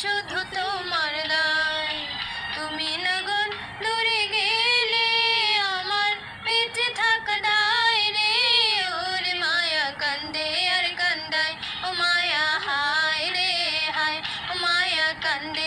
শুধু তোমার দায়। তুমি নগর দূরে গেলে আমার পেটে থাক দায় রে। ওর মায়া কান্দে আর কান্দায়, ও মায়া হায় রে হায়, ও মায়া কান্দে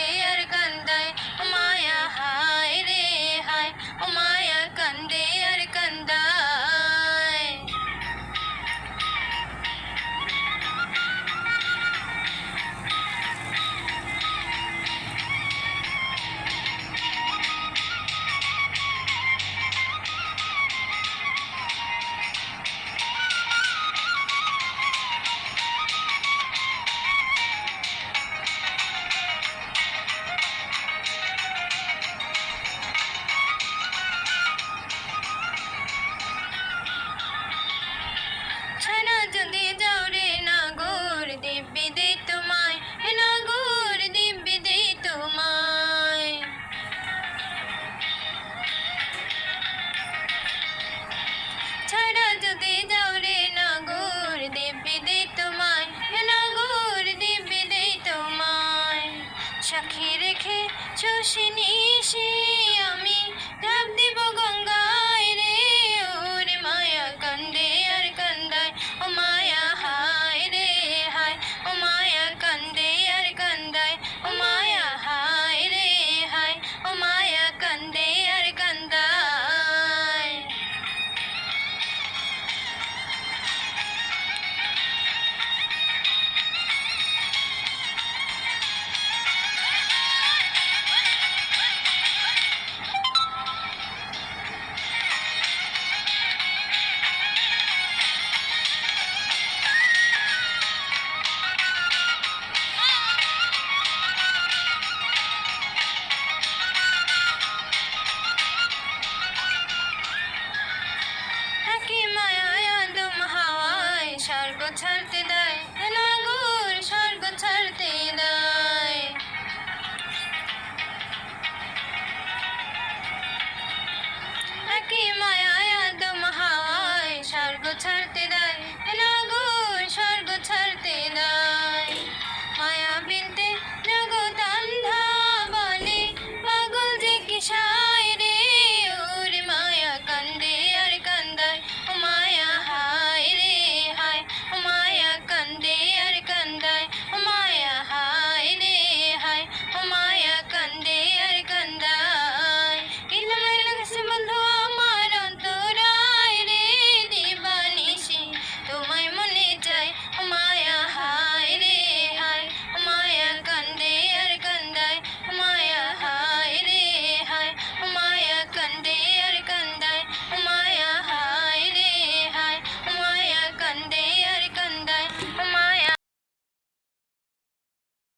নিশি